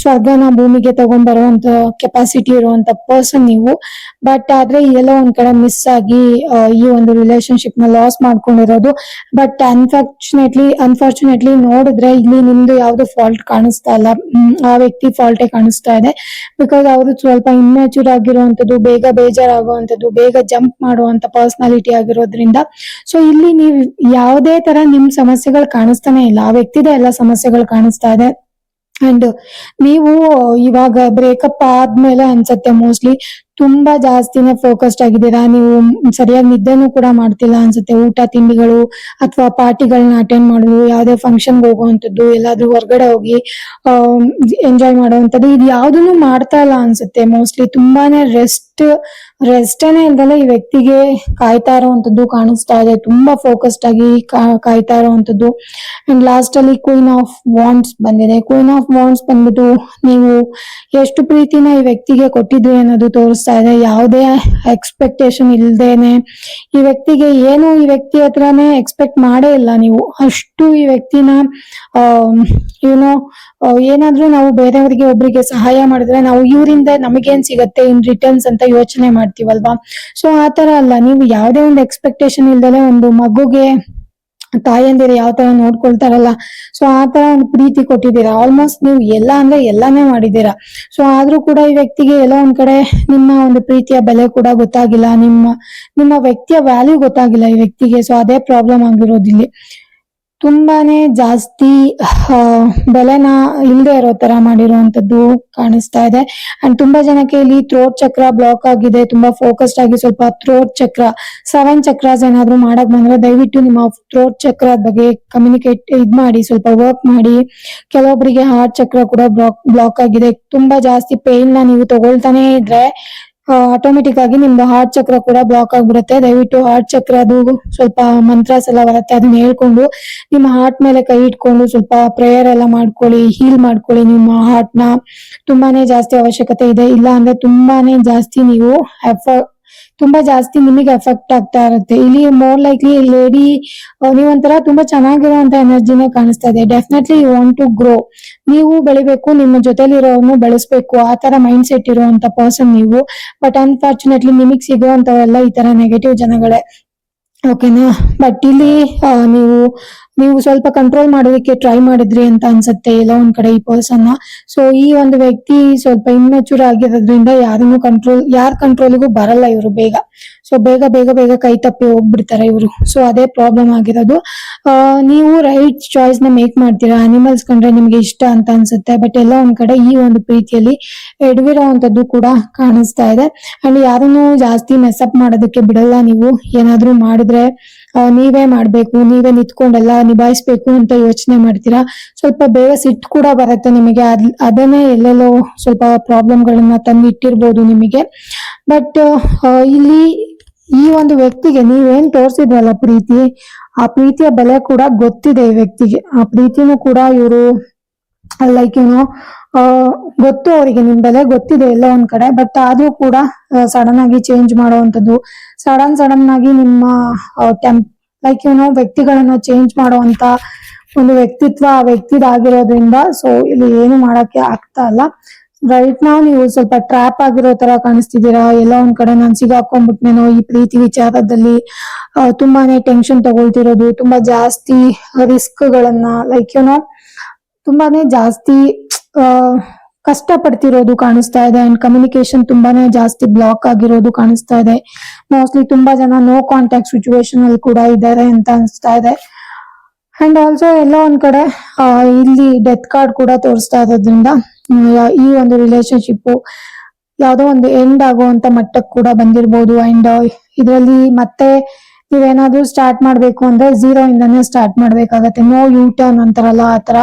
A: ಸ್ವರ್ಗನ ಭೂಮಿಗೆ ತಗೊಂಡ್ಬರುವಂತ ಕೆಪಾಸಿಟಿ ಇರುವಂತ ಪರ್ಸನ್ ನೀವು. ಬಟ್ ಆದ್ರೆ ಎಲ್ಲೋ ಒಂದ್ ಕಡೆ ಮಿಸ್ ಆಗಿ ಈ ಒಂದು ರಿಲೇಶನ್ಶಿಪ್ನ ಲಾಸ್ ಮಾಡ್ಕೊಂಡಿರೋದು. ಬಟ್ ಅನ್ಫಾರ್ಚುನೇಟ್ಲಿ ಅನ್ಫಾರ್ಚುನೇಟ್ಲಿ ನೋಡಿದ್ರೆ ಇಲ್ಲಿ ನಿಮ್ದು ಯಾವ್ದು ಫಾಲ್ಟ್ ಕಾಣಿಸ್ತಾ ಇಲ್ಲ. ಆ ವ್ಯಕ್ತಿ ಫಾಲ್ಟೇ ಕಾಣಿಸ್ತಾ ಇದೆ. ಬಿಕಾಸ್ ಅವರು ಸ್ವಲ್ಪ ಇಮ್ಯಾಚೂರ್ ಆಗಿರುವಂತದ್ದು, ಬೇಗ ಬೇಜಾರಾಗುವಂತದ್ದು, ಬೇಗ ಜಂಪ್ ಮಾಡುವಂತ ಪರ್ಸನಾಲಿಟಿ ಆಗಿರೋದ್ರಿಂದ. ಸೊ ಇಲ್ಲಿ ನೀವು ಯಾವುದೇ ತರ ನಿಮ್ ಸಮಸ್ಯೆಗಳು ಕಾಣಿಸ್ತಾನೆ ಇಲ್ಲ. ಆ ವ್ಯಕ್ತಿದ ಎಲ್ಲ ಸಮಸ್ಯೆಗಳು ಕಾಣಿಸ್ತಾ ಇದೆ. ಅಂಡ್ ನೀವು ಇವಾಗ ಬ್ರೇಕಪ್ ಆದ್ಮೇಲೆ ಅನ್ಸತ್ತೆ ಮೋಸ್ಟ್ಲಿ ತುಂಬಾ ಜಾಸ್ತಿನೇ ಫೋಕಸ್ಡ್ ಆಗಿದ್ದೀರಾ? ನೀವು ಸರಿಯಾಗಿ ನಿದ್ದೆನೂ ಕೂಡ ಮಾಡ್ತಿಲ್ಲ ಅನ್ಸುತ್ತೆ. ಊಟ, ತಿಂಡಿಗಳು ಅಥವಾ ಪಾರ್ಟಿಗಳನ್ನ ಅಟೆಂಡ್ ಮಾಡೋದು, ಯಾವುದೇ ಫಂಕ್ಷನ್ ಹೋಗುವಂಥದ್ದು, ಎಲ್ಲಾದ್ರೂ ಹೊರಗಡೆ ಹೋಗಿ ಎಂಜಾಯ್ ಮಾಡುವಂಥದ್ದು, ಇದು ಯಾವ್ದನ್ನು ಮಾಡ್ತಾ ಇಲ್ಲ ಅನ್ಸುತ್ತೆ ಮೋಸ್ಟ್ಲಿ ತುಂಬಾನೇ ರೆಸ್ಟ್ ರೆಸ್ಟೇನೆ ಇಲ್ದಲ್ಲ ಈ ವ್ಯಕ್ತಿಗೆ ಕಾಯ್ತಾ ಇರುವಂತದ್ದು ಕಾಣಿಸ್ತಾ ಇದೆ. ತುಂಬಾ ಫೋಕಸ್ಡ್ ಆಗಿ ಕಾಯ್ತಾ ಇರುವಂತದ್ದು. ಅಂಡ್ ಲಾಸ್ಟ್ ಅಲ್ಲಿ ಕ್ವೀನ್ ಆಫ್ ವಾಂಡ್ಸ್ ಬಂದಿದೆ. ಕ್ವೀನ್ ಆಫ್ ವಾಂಡ್ಸ್ ಬಂದ್ಬಿಟ್ಟು ನೀವು ಎಷ್ಟು ಪ್ರೀತಿನ ಈ ವ್ಯಕ್ತಿಗೆ ಕೊಟ್ಟಿದ್ರಿ ಅನ್ನೋದು ತೋರಿಸ್ತಾ ಇದೆ. ಯಾವುದೇ ಎಕ್ಸ್ಪೆಕ್ಟೇಷನ್ ಇಲ್ದೇನೆ ಈ ವ್ಯಕ್ತಿಗೆ ಏನು ಈ ವ್ಯಕ್ತಿ ಹತ್ರನೇ ಎಕ್ಸ್ಪೆಕ್ಟ್ ಮಾಡೇ ಇಲ್ಲ ನೀವು. ಅಷ್ಟು ಈ ವ್ಯಕ್ತಿನ ಏನೋ ಏನಾದ್ರೂ ನಾವು ಬೇರೆಯವರಿಗೆ ಒಬ್ರಿಗೆ ಸಹಾಯ ಮಾಡಿದ್ರೆ ನಾವು ಇವರಿಂದ ನಮಗೇನ್ ಸಿಗತ್ತೆ ಇನ್ ರಿಟರ್ನ್ಸ್ ಅಂತ ಯೋಚನೆ ಮಾಡ್ತೀವಲ್ವಾ? ಸೊ ಆತರ ಅಲ್ಲ, ನೀವು ಯಾವುದೇ ಒಂದು ಎಕ್ಸ್ಪೆಕ್ಟೇಷನ್ ಇಲ್ದಲೆ ಒಂದು ಮಗುಗೆ, ತಾಯಂದಿರು ಯಾವ ತರ ನೋಡ್ಕೊಳ್ತಾರಲ್ಲ ಸೊ ಆ ತರ ಒಂದು ಪ್ರೀತಿ ಕೊಟ್ಟಿದ್ದೀರಾ? ಆಲ್ಮೋಸ್ಟ್ ನೀವು ಎಲ್ಲ ಅಂದ್ರೆ ಎಲ್ಲಾನೇ ಮಾಡಿದ್ದೀರಾ? ಸೊ ಆದ್ರೂ ಕೂಡ ಈ ವ್ಯಕ್ತಿಗೆ ಎಲ್ಲೋ ಒಂದ್ ಕಡೆ ನಿಮ್ಮ ಒಂದು ಪ್ರೀತಿಯ ಬೆಲೆ ಕೂಡ ಗೊತ್ತಾಗಿಲ್ಲ, ನಿಮ್ಮ ನಿಮ್ಮ ವ್ಯಕ್ತಿಯ ವ್ಯಾಲ್ಯೂ ಗೊತ್ತಾಗಿಲ್ಲ ಈ ವ್ಯಕ್ತಿಗೆ ಸೊ ಅದೇ ಪ್ರಾಬ್ಲಮ್ ಆಗಿರೋದಿಲ್ಲಿ. ತುಂಬಾನೇ ಜಾಸ್ತಿ ಬೆಲೆನ ಇಲ್ಲದೆ ಇರೋ ತರ ಮಾಡಿರುವಂತದ್ದು ಕಾಣಿಸ್ತಾ ಇದೆ. ಅಂಡ್ ತುಂಬಾ ಜನಕ್ಕೆ ಇಲ್ಲಿ ಥ್ರೋಟ್ ಚಕ್ರ ಬ್ಲಾಕ್ ಆಗಿದೆ. ತುಂಬಾ ಫೋಕಸ್ಡ್ ಆಗಿ ಸ್ವಲ್ಪ ಥ್ರೋಟ್ ಚಕ್ರ ಸೆವೆನ್ ಚಕ್ರಸ್ ಏನಾದ್ರು ಮಾಡಕ್ ಬಂದ್ರೆ ದಯವಿಟ್ಟು ನಿಮ್ಮ ಥ್ರೋಟ್ ಚಕ್ರ ಬಗ್ಗೆ ಕಮ್ಯುನಿಕೇಟ್ ಇದ್ ಮಾಡಿ, ಸ್ವಲ್ಪ ವರ್ಕ್ ಮಾಡಿ. ಕೆಲವೊಬ್ಬರಿಗೆ ಹಾರ್ಟ್ ಚಕ್ರ ಕೂಡ ಬ್ಲಾಕ್ ಬ್ಲಾಕ್ ಆಗಿದೆ. ತುಂಬಾ ಜಾಸ್ತಿ ಪೇನ್ನ ನೀವು ತಗೊಳ್ತಾನೆ ಇದ್ರೆ ಆಟೋಮೆಟಿಕ್ ಆಗಿ ನಿಮ್ದು ಹಾರ್ಟ್ ಚಕ್ರ ಕೂಡ ಬ್ಲಾಕ್ ಆಗ್ಬಿಡುತ್ತೆ. ದಯವಿಟ್ಟು ಹಾರ್ಟ್ ಚಕ್ರ ಅದು ಸ್ವಲ್ಪ ಮಂತ್ರಾಸ್ ಎಲ್ಲ ಬರುತ್ತೆ. ಅದನ್ನ ಹೇಳ್ಕೊಂಡು ನಿಮ್ಮ ಹಾರ್ಟ್ ಮೇಲೆ ಕೈ ಇಟ್ಕೊಂಡು ಸ್ವಲ್ಪ ಪ್ರೇಯರ್ ಎಲ್ಲ ಮಾಡ್ಕೊಳ್ಳಿ ಹೀಲ್ ಮಾಡ್ಕೊಳ್ಳಿ ನಿಮ್ಮ ಹಾರ್ಟ್ನ. ತುಂಬಾನೇ ಜಾಸ್ತಿ ಅವಶ್ಯಕತೆ ಇದೆ. ಇಲ್ಲ ಅಂದ್ರೆ ತುಂಬಾನೇ ಜಾಸ್ತಿ ನೀವು ಎಫರ್ಟ್ ತುಂಬಾ ಜಾಸ್ತಿ ನಿಮಗೆ ಎಫೆಕ್ಟ್ ಆಗ್ತಾ ಇರುತ್ತೆ. ಇಲ್ಲಿ ಮೋರ್ ಲೈಕ್ಲಿ ಲೇಡಿ ನೀವೊಂಥರ ತುಂಬಾ ಚೆನ್ನಾಗಿರುವಂತ ಎನರ್ಜಿನೇ ಕಾಣಿಸ್ತಾ ಇದೆ. Definitely you want to grow ನೀವು ಬೆಳಿಬೇಕು, ನಿಮ್ಮ ಜೊತೆಲಿರೋರ್ನು ಬೆಳೆಸ್ಬೇಕು, ಆ ತರ ಮೈಂಡ್ ಸೆಟ್ ಇರುವಂತ ಪರ್ಸನ್ ನೀವು. ಬಟ್ ಅನ್ಫಾರ್ಚುನೇಟ್ಲಿ ನಿಮಗ್ ಸಿಗುವಂತವೆಲ್ಲ ಈ ತರ ನೆಗೆಟಿವ್ ಜನಗಳೇ. ಓಕೆನಾ ಬಟ್ ಇಲ್ಲಿ ನೀವು ನೀವು ಸ್ವಲ್ಪ ಕಂಟ್ರೋಲ್ ಮಾಡೋದಕ್ಕೆ ಟ್ರೈ ಮಾಡಿದ್ರಿ ಅಂತ ಅನ್ಸುತ್ತೆ. ಎಲ್ಲೋ ಒಂದ್ ಕಡೆ ಈ ಪರ್ಸನ್ನ. ಸೊ ಈ ಒಂದು ವ್ಯಕ್ತಿ ಸ್ವಲ್ಪ ಇಮ್ಮೆಚೂರ್ ಆಗಿರೋದ್ರಿಂದ ಯಾರನ್ನು ಕಂಟ್ರೋಲ್ ಯಾರ ಕಂಟ್ರೋಲ್ಗೂ ಬರಲ್ಲ ಇವರು ಬೇಗ. ಸೊ ಬೇಗ ಬೇಗ ಬೇಗ ಕೈ ತಪ್ಪಿ ಹೋಗ್ಬಿಡ್ತಾರೆ ಇವರು. ಸೊ ಅದೇ ಪ್ರಾಬ್ಲಮ್ ಆಗಿರೋದು. ನೀವು ರೈಟ್ ಚಾಯ್ಸ್ನ ಮೇಕ್ ಮಾಡ್ತೀರಾ? ಅನಿಮಲ್ಸ್ ಕಂಡ್ರೆ ನಿಮ್ಗೆ ಇಷ್ಟ ಅಂತ ಅನ್ಸುತ್ತೆ. ಬಟ್ ಎಲ್ಲ ಒಂದ್ ಕಡೆ ಈ ಒಂದು ಪ್ರೀತಿಯಲ್ಲಿ ಎಡವಿರೋವಂಥದ್ದು ಕೂಡ ಕಾಣಿಸ್ತಾ ಇದೆ. ಅಂಡ್ ಯಾರನ್ನು ಜಾಸ್ತಿ ಮೆಸ್ಅಪ್ ಮಾಡೋದಕ್ಕೆ ಬಿಡಲ್ಲ ನೀವು. ಏನಾದ್ರೂ ಮಾಡಿದ್ರೆ ನೀವೇ ಮಾಡ್ಬೇಕು, ನೀವೇ ನಿಂತ್ಕೊಂಡೆಲ್ಲ ನಿಭಾಯಿಸ್ಬೇಕು ಅಂತ ಯೋಚನೆ ಮಾಡ್ತೀರಾ? ಸ್ವಲ್ಪ ಬೇಗ ಸಿಟ್ಟು ಕೂಡ ಬರುತ್ತೆ ನಿಮಗೆ. ಅದ್, ಅದನ್ನೇ ಎಲ್ಲೆಲ್ಲೋ ಸ್ವಲ್ಪ ಪ್ರಾಬ್ಲಮ್ಗಳನ್ನ ತಂದಿಟ್ಟಿರ್ಬೋದು ನಿಮಗೆ. ಬಟ್ ಇಲ್ಲಿ ಈ ಒಂದು ವ್ಯಕ್ತಿಗೆ ನೀವೇನ್ ತೋರಿಸಿದ್ರಲ್ಲ ಪ್ರೀತಿ, ಆ ಪ್ರೀತಿಯ ಬೆಲೆ ಕೂಡ ಗೊತ್ತಿದೆ ಈ ವ್ಯಕ್ತಿಗೆ. ಆ ಪ್ರೀತಿನೂ ಕೂಡ ಇವರು ಲೈಕ್ ಏನು ಗೊತ್ತು ಅವರಿಗೆ, ನಿಮ್ ಬೆಲೆ ಗೊತ್ತಿದೆ ಎಲ್ಲ ಒಂದ್ ಕಡೆ ಬಟ್ ಆದ್ರೂ ಕೂಡ ಸಡನ್ ಆಗಿ ಚೇಂಜ್ ಮಾಡುವಂತದ್ದು ಸಡನ್ ಸಡನ್ ಆಗಿ ನಿಮ್ಮ ಟೆಂಪ್ ಲೈಕ್ ಏನೋ ವ್ಯಕ್ತಿಗಳನ್ನ ಚೇಂಜ್ ಮಾಡುವಂತ ಒಂದು ವ್ಯಕ್ತಿತ್ವ ಆ ವ್ಯಕ್ತಿದಾಗಿರೋದ್ರಿಂದ ಸೊ ಇಲ್ಲಿ ಏನು ಮಾಡಕ್ಕೆ ಆಗ್ತಾ ಇಲ್ಲ. ರೈಟ್ ನಾವು ನೀವು ಸ್ವಲ್ಪ ಟ್ರ್ಯಾಪ್ ಆಗಿರೋ ತರ ಕಾಣಿಸ್ತಿದ್ದೀರಾ? ಎಲ್ಲ ಒಂದ್ ಕಡೆ ನಾನು ಸಿಗಾಕೊಂಡ್ಬಿಟ್ನೇನೋ ಈ ಪ್ರೀತಿ ವಿಚಾರದಲ್ಲಿ ತುಂಬಾನೇ ಟೆನ್ಷನ್ ತಗೊಳ್ತಿರೋದು, ತುಂಬಾ ಜಾಸ್ತಿ ರಿಸ್ಕ್ ಗಳನ್ನ ಲೈಕ್ ಏನೋ ತುಂಬಾನೇ ಜಾಸ್ತಿ ಕಷ್ಟ ಪಡ್ತಿರೋದು ಕಾಣಿಸ್ತಾ ಇದೆ ಅಂಡ್ ಕಮ್ಯುನಿಕೇಶನ್ ತುಂಬಾನೇ ಜಾಸ್ತಿ ಬ್ಲಾಕ್ ಆಗಿರೋದು ಕಾಣಿಸ್ತಾ ಇದೆ. ಮೋಸ್ಟ್ಲಿ ತುಂಬಾ ಜನ ನೋ ಕಾಂಟ್ಯಾಕ್ಟ್ ಸಿಚುವೇಶನ್ ಅಲ್ಲಿ ಕೂಡ ಇದ್ದಾರೆ ಅಂತ ಅನಿಸ್ತಾ ಇದೆ. ಅಂಡ್ ಆಲ್ಸೋ ಎಲ್ಲೋ ಒಂದ್ ಕಡೆ ಇಲ್ಲಿ ಡೆತ್ ಕಾರ್ಡ್ ಕೂಡ ತೋರಿಸ್ತಾ ಇರೋದ್ರಿಂದ ಈ ಒಂದು ರಿಲೇಶನ್ಶಿಪ್ ಯಾವುದೋ ಒಂದು ಎಂಡ್ ಆಗುವಂತ ಮಟ್ಟಕ್ಕೆ ಕೂಡ ಬಂದಿರಬಹುದು ಅಂಡ್ ಇದರಲ್ಲಿ ಮತ್ತೆ ನೀವೇನಾದ್ರೂ ಸ್ಟಾರ್ಟ್ ಮಾಡ್ಬೇಕು ಅಂದ್ರೆ ಝೀರೋ ಇಂದಾನೇ ಸ್ಟಾರ್ಟ್ ಮಾಡ್ಬೇಕಾಗತ್ತೆ. ನೋ ಯು ಟರ್ನ್ ಅಂತಾರಲ್ಲ ಆತರ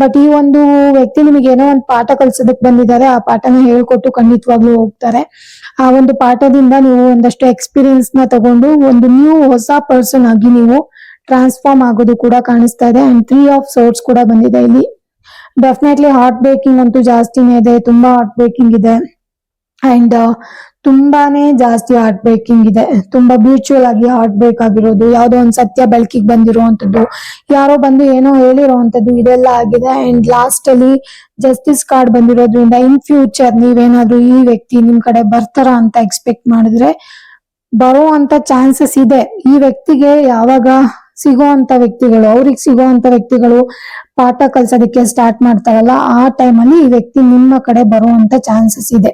A: ಬಟ್ ಈ ಒಂದು ವ್ಯಕ್ತಿ ನಿಮಗೆ ಏನೋ ಒಂದು ಪಾಠ ಕಲ್ಸೋದಕ್ ಬಂದಿದ್ದಾರೆ. ಆ ಪಾಠನ ಹೇಳ್ಕೊಟ್ಟು ಖಂಡಿತವಾಗ್ಲೂ ಹೋಗ್ತಾರೆ. ಆ ಒಂದು ಪಾಠದಿಂದ ನೀವು ಒಂದಷ್ಟು ಎಕ್ಸ್ಪೀರಿಯನ್ಸ್ನ ತಗೊಂಡು ಒಂದು ನ್ಯೂ ಹೊಸ ಪರ್ಸನ್ ಆಗಿ ನೀವು ಟ್ರಾನ್ಸ್ಫಾರ್ಮ್ ಆಗೋದು ಕೂಡ ಕಾಣಿಸ್ತಾ ಇದೆ. ಅಂಡ್ ತ್ರೀ ಆಫ್ ಸೋರ್ಟ್ಸ್ ಕೂಡ ಬಂದಿದೆ ಇಲ್ಲಿ. ಡೆಫಿನೆಟ್ಲಿ ಹಾರ್ಟ್ ಬ್ರೇಕಿಂಗ್ ಅಂತೂ ಜಾಸ್ತಿನೇ ಇದೆ, ತುಂಬಾ ಹಾರ್ಟ್ ಬ್ರೇಕಿಂಗ್ ಇದೆ ಅಂಡ್ ತುಂಬಾನೇ ಜಾಸ್ತಿ ಹಾರ್ಟ್ ಬ್ರೇಕಿಂಗ್ ಇದೆ. ತುಂಬಾ ಬ್ಯೂಚುವಲ್ ಆಗಿ ಹಾರ್ಟ್ ಬ್ರೇಕ್ ಆಗಿರೋದು, ಯಾವ್ದೋ ಒಂದ್ ಸತ್ಯ ಬೆಳಕಿಗೆ ಬಂದಿರುವಂತದ್ದು ಯಾರೋ ಬಂದು ಏನೋ ಹೇಳಿರುವಂತದ್ದು ಇದೆಲ್ಲ ಆಗಿದೆ. ಅಂಡ್ ಲಾಸ್ಟ್ ಅಲ್ಲಿ ಜಸ್ಟಿಸ್ ಕಾರ್ಡ್ ಬಂದಿರೋದ್ರಿಂದ ಇನ್ ಫ್ಯೂಚರ್ ನೀವೇನಾದ್ರೂ ಈ ವ್ಯಕ್ತಿ ನಿಮ್ ಕಡೆ ಬರ್ತಾರ ಅಂತ ಎಕ್ಸ್ಪೆಕ್ಟ್ ಮಾಡಿದ್ರೆ ಬರೋ ಅಂತ ಚಾನ್ಸಸ್ ಇದೆ. ಈ ವ್ಯಕ್ತಿಗೆ ಯಾವಾಗ ಸಿಗೋಂತ ವ್ಯಕ್ತಿಗಳು, ಅವ್ರಿಗೆ ಸಿಗೋವಂತ ವ್ಯಕ್ತಿಗಳು ಪಾಠ ಕಲ್ಸೋದಕ್ಕೆ ಸ್ಟಾರ್ಟ್ ಮಾಡ್ತಾರಲ್ಲ, ಆ ಟೈಮಲ್ಲಿ ಈ ವ್ಯಕ್ತಿ ನಿಮ್ಮ ಕಡೆ ಬರುವಂತ ಚಾನ್ಸಸ್ ಇದೆ.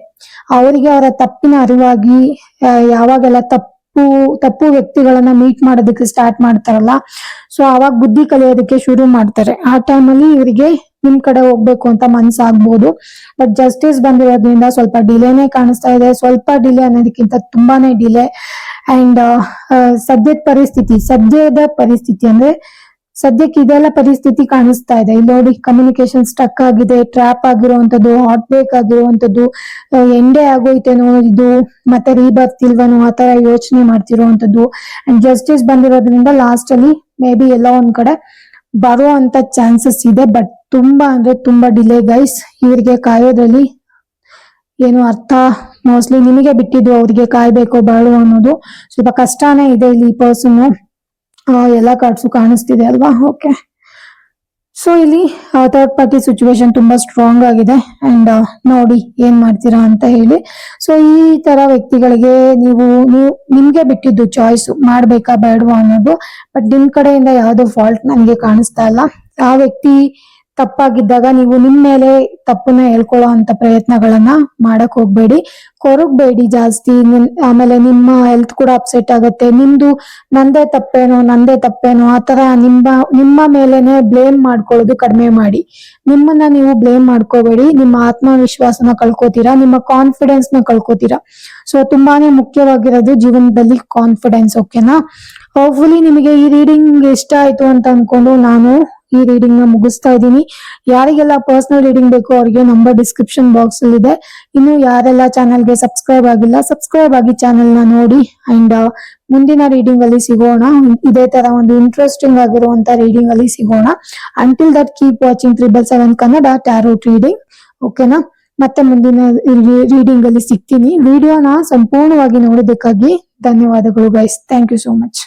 A: ಅವರಿಗೆ ಅವರ ತಪ್ಪಿನ ಅರಿವಾಗಿ ಯಾವಾಗೆಲ್ಲ ತಪ್ಪು ತಪ್ಪು ವ್ಯಕ್ತಿಗಳನ್ನ ಮೀಟ್ ಮಾಡೋದಕ್ಕೆ ಸ್ಟಾರ್ಟ್ ಮಾಡ್ತಾರಲ್ಲ ಸೊ ಅವಾಗ ಬುದ್ಧಿ ಕಲಿಯೋದಕ್ಕೆ ಶುರು ಮಾಡ್ತಾರೆ. ಆ ಟೈಮಲ್ಲಿ ಇವರಿಗೆ ನಿಮ್ ಕಡೆ ಹೋಗ್ಬೇಕು ಅಂತ ಮನ್ಸಾಗ್ಬೋದು. ಬಟ್ ಜಸ್ಟಿಸ್ ಬಂದಿರೋದ್ರಿಂದ ಸ್ವಲ್ಪ ಡಿಲೇನೆ ಕಾಣಿಸ್ತಾ ಇದೆ. ಸ್ವಲ್ಪ ಡಿಲೇ ಅನ್ನೋದಕ್ಕಿಂತ ತುಂಬಾನೇ ಡಿಲೇ ಅಂಡ್ ಸದ್ಯದ ಪರಿಸ್ಥಿತಿ ಸದ್ಯದ ಪರಿಸ್ಥಿತಿ ಅಂದ್ರೆ ಸದ್ಯಕ್ಕೆ ಇದೆಲ್ಲ ಪರಿಸ್ಥಿತಿ ಕಾಣಿಸ್ತಾ ಇದೆ. ಇಲ್ಲಿ ನೋಡಿ ಕಮ್ಯುನಿಕೇಶನ್ ಸ್ಟಕ್ ಆಗಿದೆ ಟ್ರ್ಯಾಪ್ ಆಗಿರುವಂತದ್ದು ಹಾಟ್ ಬ್ರೇಕ್ ಆಗಿರುವಂತದ್ದು ಎಂಡೇ ಆಗೋಯ್ತೇನೋ ಇದು ಮತ್ತೆ ರೀಬರ್ತ್ ಇಲ್ವನು ಆ ತರ ಯೋಚನೆ ಮಾಡ್ತಿರುವಂತದ್ದು ಅಂಡ್ ಜಸ್ಟಿಸ್ ಬಂದಿರೋದ್ರಿಂದ ಲಾಸ್ಟ್ ಅಲ್ಲಿ ಮೇ ಬಿ ಎಲ್ಲ ಒಂದ್ ಕಡೆ ಬರುವಂತ ಚಾನ್ಸಸ್ ಇದೆ. ಬಟ್ ತುಂಬಾ ಅಂದ್ರೆ ತುಂಬಾ ಡಿಲೇ ಗೈಸ್ ಇವರಿಗೆ ಕಾಯೋದ್ರಲ್ಲಿ ಏನು ಅರ್ಥ? ಮೋಸ್ಟ್ಲಿ ನಿಮಗೆ ಬಿಟ್ಟಿದ್ದು ಅವ್ರಿಗೆ ಕಾಯ್ಬೇಕು ಬಾಳು ಅನ್ನೋದು ಸ್ವಲ್ಪ ಕಷ್ಟನೇ ಇದೆ ಇಲ್ಲಿ ಪರ್ಸನ್ ಎಲ್ಲ ಕಾರ್ಡ್ಸು ಕಾಣಿಸ್ತಿದೆ ಅಲ್ವಾ? ಓಕೆ ಸೊ ಇಲ್ಲಿ ಥರ್ಡ್ ಪಾರ್ಟಿ ಸಿಚುವೇಶನ್ ತುಂಬಾ ಸ್ಟ್ರಾಂಗ್ ಆಗಿದೆ. ಅಂಡ್ ನೋಡಿ ಏನ್ ಮಾಡ್ತೀರಾ ಅಂತ ಹೇಳಿ. ಸೊ ಈ ತರ ವ್ಯಕ್ತಿಗಳಿಗೆ ನೀವು ನೀವು, ನಿಮ್ಗೆ ಬಿಟ್ಟಿದ್ದು ಚಾಯ್ಸ್ ಮಾಡ್ಬೇಕಾ, ಬೇಡವಾ ಅನ್ನೋದು. ಬಟ್ ನಿಮ್ ಕಡೆಯಿಂದ ಯಾವ್ದು ಫಾಲ್ಟ್ ನನಗೆ ಕಾಣಿಸ್ತಾ ಇಲ್ಲ. ಆ ವ್ಯಕ್ತಿ ತಪ್ಪಾಗಿದ್ದಾಗ ನೀವು ನಿಮ್ ಮೇಲೆ ತಪ್ಪನ್ನ ಹೇಳ್ಕೊಳ್ಳೋ ಅಂತ ಪ್ರಯತ್ನಗಳನ್ನ ಮಾಡಕ್ ಹೋಗ್ಬೇಡಿ. ಕೊರಗ್ಬೇಡಿ ಜಾಸ್ತಿ. ಆಮೇಲೆ ನಿಮ್ಮ ಹೆಲ್ತ್ ಕೂಡ ಅಪ್ಸೆಟ್ ಆಗುತ್ತೆ. ನಿಮ್ದು ನಂದೇ ತಪ್ಪೇನೋ ನಂದೇ ತಪ್ಪೇನೋ ಆತರ ನಿಮ್ಮ ನಿಮ್ಮ ಮೇಲೆನೆ ಬ್ಲೇಮ್ ಮಾಡ್ಕೊಳ್ಳೋದು ಕಡಿಮೆ ಮಾಡಿ. ನಿಮ್ಮನ್ನ ನೀವು ಬ್ಲೇಮ್ ಮಾಡ್ಕೋಬೇಡಿ. ನಿಮ್ಮ ಆತ್ಮವಿಶ್ವಾಸನ ಕಳ್ಕೊತೀರಾ? ನಿಮ್ಮ ಕಾನ್ಫಿಡೆನ್ಸ್ನ ಕಳ್ಕೊತೀರಾ? ಸೊ ತುಂಬಾನೇ ಮುಖ್ಯವಾಗಿರೋದು ಜೀವನದಲ್ಲಿ ಕಾನ್ಫಿಡೆನ್ಸ್ ಓಕೆನಾ ಹೋಪ್ಫುಲಿ ನಿಮಗೆ ಈ ರೀಡಿಂಗ್ ಇಷ್ಟ ಆಯ್ತು ಅಂತ ಅನ್ಕೊಂಡು ನಾನು ಈ ರೀಡಿಂಗ್ನ ಮುಗಿಸ್ತಾ ಇದ್ದೀನಿ. ಯಾರಿಗೆಲ್ಲ ಪರ್ಸನಲ್ ರೀಡಿಂಗ್ ಬೇಕು ಅವ್ರಿಗೆ ನಂಬರ್ ಡಿಸ್ಕ್ರಿಪ್ಷನ್ ಬಾಕ್ಸ್ ಅಲ್ಲಿ ಇದೆ. ಇನ್ನು ಯಾರೆಲ್ಲ ಚಾನೆಲ್ಗೆ ಸಬ್ಸ್ಕ್ರೈಬ್ ಆಗಿಲ್ಲ ಸಬ್ಸ್ಕ್ರೈಬ್ ಆಗಿ ಚಾನೆಲ್ನ ನೋಡಿ ಅಂಡ್ ಮುಂದಿನ ರೀಡಿಂಗ್ ಅಲ್ಲಿ ಸಿಗೋಣ. ಇದೇ ತರ ಒಂದು ಇಂಟ್ರೆಸ್ಟಿಂಗ್ ಆಗಿರುವಂತ ರೀಡಿಂಗ್ ಅಲ್ಲಿ ಸಿಗೋಣ. Until that keep watching triple seven Kannada tarot reading ಓಕೆನಾ ಮತ್ತೆ ಮುಂದಿನ ರೀಡಿಂಗ್ ಅಲ್ಲಿ ಸಿಗ್ತೀನಿ. ವಿಡಿಯೋನ ಸಂಪೂರ್ಣವಾಗಿ ನೋಡೋದಕ್ಕಾಗಿ ಧನ್ಯವಾದಗಳು guys thank you so much